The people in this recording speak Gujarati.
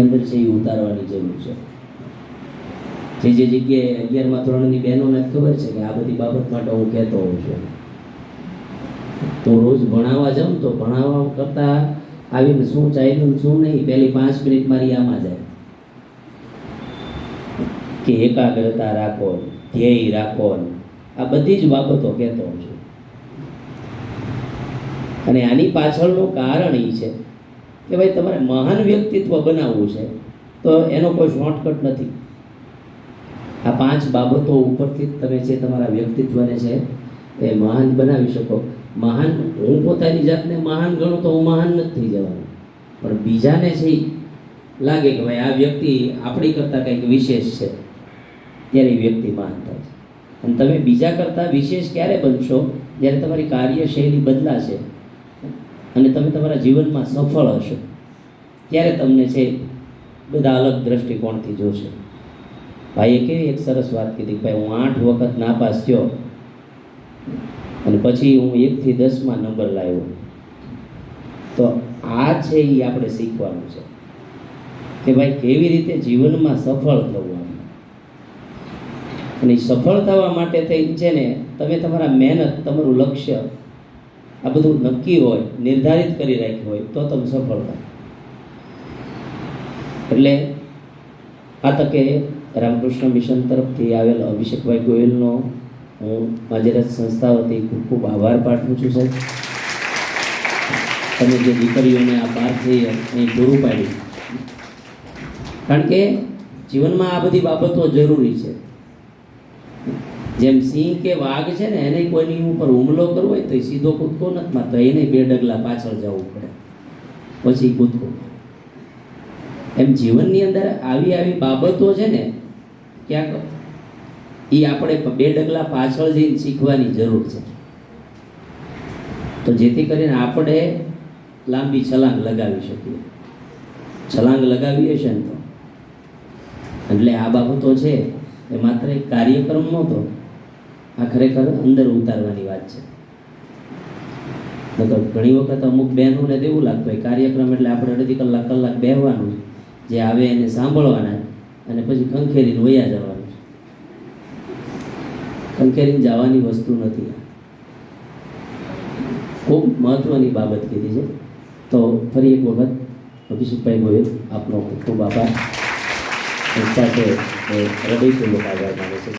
અંદર છે એ ઉતારવાની જરૂર છે. જે જે જગ્યાએ અગિયારમાં ધોરણની બહેનોને ખબર છે કે આ બધી બાબત માટે હું કહેતો હોઉં છું. તો રોજ ભણાવવા જાઉં તો ભણાવવા કરતાં આવીને શું ચાલ્યું શું નહીં, પહેલી પાંચ મિનિટ મારી આમાં જાય. કે એકાગ્રતા રાખો, ધ્યેય રાખો આ બધી જ બાબતો કહેતો છું. અને આની પાછળનું કારણ એ છે કે ભાઈ તમારે મહાન વ્યક્તિત્વ બનાવવું છે, તો એનો કોઈ શોર્ટકટ નથી. આ પાંચ બાબતો ઉપરથી તમે જે તમારા વ્યક્તિત્વને છે, એ મહાન બનાવી શકો. મહાન, હું પોતાની જાતને મહાન ગણું તો હું મહાન નથી થઈ જવાનું. પણ બીજાને છે લાગે કે ભાઈ આ વ્યક્તિ આપણી કરતાં કંઈક વિશેષ છે, ત્યારે એ વ્યક્તિ મહાન થાય છે. અને તમે બીજા કરતાં વિશેષ ક્યારે બનશો? જ્યારે તમારી કાર્યશૈલી બદલાશે. અને તમે તમારા જીવનમાં સફળ હશો. ત્યારે તમને છે બધા અલગ દ્રષ્ટિકોણથી જોશે. ભાઈએ કેવી એક સરસ વાત કીધી ભાઈ, હું આઠ વખત નાપાસ થયો અને પછી હું એકથી દસમાં નંબર લાવ્યો. તો આ છે એ આપણે શીખવાનું છે કે ભાઈ, કેવી રીતે જીવનમાં સફળ થવું અને સફળ થવા માટે થઈ છે ને, તમે તમારા મહેનત, તમારું લક્ષ્ય આ બધું નક્કી હોય, નિર્ધારિત કરી રાખ્યું હોય, તો તમે સફળ થાય એટલે આ તકે રામકૃષ્ણ મિશન તરફથી આવેલ અભિષેકભાઈ ગોયલનો હું માજેરત સંસ્થા વતી ખૂબ ખૂબ આભાર પાઠવું છું, સાહેબ. તમે જે દીકરીઓને આ પાર થઈ અહીં પૂરું પાડ્યું કારણ કે જીવનમાં આ બધી બાબતો જરૂરી છે. જેમ સિંહ કે વાઘ છે ને, એને કોઈની ઉપર હુમલો કરવો હોય તો એ સીધો કૂદકો નથી મારતો એને બે ડગલા પાછળ જવું પડે. પછી કૂદકો. એમ જીવનની અંદર આવી આવી બાબતો છે ને, ક્યાંક એ આપણે બે ડગલા પાછળ જઈને શીખવાની જરૂર છે. તો જેથી કરીને આપણે લાંબી છલાંગ લગાવી શકીએ. છલાંગ લગાવીએ છે ને તો. એટલે આ બાબતો છે, એ માત્ર એક કાર્યક્રમ નહોતો આ ખરેખર અંદર ઉતારવાની વાત છે. નકર ઘણી વખત અમુક બહેનોને તો એવું લાગતું હોય, કાર્યક્રમ એટલે આપણે અડધી કલાક કલાક બેહવાનું જે આવે એને સાંભળવાના અને પછી ખંખેરીને વયા જવાનું ખંખેરીને જવાની વસ્તુ નથી ખૂબ મહત્વની બાબત કીધી છે. તો ફરી એક વખત અભિષેકભાઈ ગોયલ આપનો ખૂબ ખૂબ આભાર એ હૃદયપૂર્વક આભાર માને છે